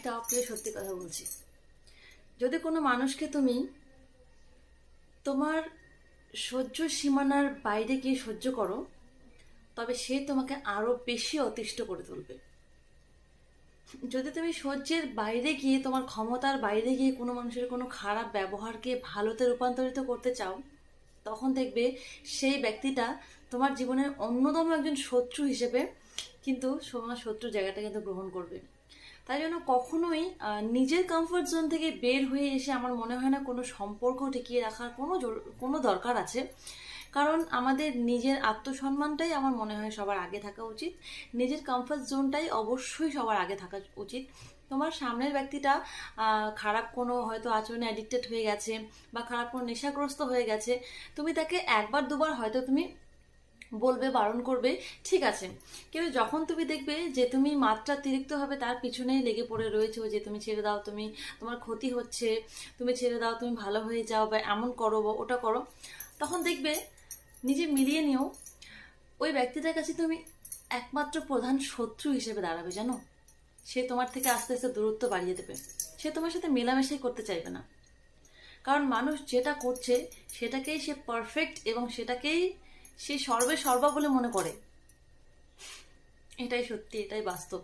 একটা অপ্রিয় সত্যি কথা বলছি। যদি কোনো মানুষকে তুমি তোমার সহ্য সীমানার বাইরে গিয়ে সহ্য করো, তবে সে তোমাকে আরও বেশি অতিষ্ঠ করে তুলবে। যদি তুমি সহ্যের বাইরে গিয়ে, তোমার ক্ষমতার বাইরে গিয়ে কোনো মানুষের কোনো খারাপ ব্যবহারকে ভালোতে রূপান্তরিত করতে চাও, তখন দেখবে সেই ব্যক্তিটা তোমার জীবনের অন্যতম একজন শত্রু হিসেবে কিন্তু তোমার শত্রু জায়গাটা কিন্তু গ্রহণ করবে। তাই জন্য কখনোই নিজের কমফোর্ট জোন থেকে বের হয়ে এসে আমার মনে হয় না কোনো সম্পর্ক টিকিয়ে রাখার কোনো কোনো দরকার আছে। কারণ আমাদের নিজের আত্মসম্মানটাই আমার মনে হয় সবার আগে থাকা উচিত। নিজের কমফোর্ট জোনটাই অবশ্যই সবার আগে থাকা উচিত। তোমার সামনের ব্যক্তিটা খারাপ কোনো হয়তো আচরণে অ্যাডিক্টেড হয়ে গেছে বা খারাপ কোনো নেশাগ্রস্ত হয়ে গেছে, তুমি তাকে একবার দুবার হয়তো তুমি বলবে, বারণ করবে, ঠিক আছে। কিন্তু যখন তুমি দেখবে যে তুমি মাত্রাতিরিক্ত হবে, তার পিছনেই লেগে পড়ে রয়েছে যে তুমি ছেড়ে দাও, তুমি, তোমার ক্ষতি হচ্ছে, তুমি ছেড়ে দাও, তুমি ভালো হয়ে যাও বা এমন করো বা ওটা করো, তখন দেখবে নিজে মিলিয়ে নিও, ওই ব্যক্তিটার কাছে তুমি একমাত্র প্রধান শত্রু হিসেবে দাঁড়াবে, জানো? সে তোমার থেকে আস্তে আস্তে দূরত্ব বাড়িয়ে দেবে। সে তোমার সাথে মেলামেশাই করতে চাইবে না। কারণ মানুষ যেটা করছে, সেটাকেই সে পারফেক্ট এবং সেটাকেই সে সর্বে সর্বা বলে মনে করে। এটাই সত্যি এটাই বাস্তব।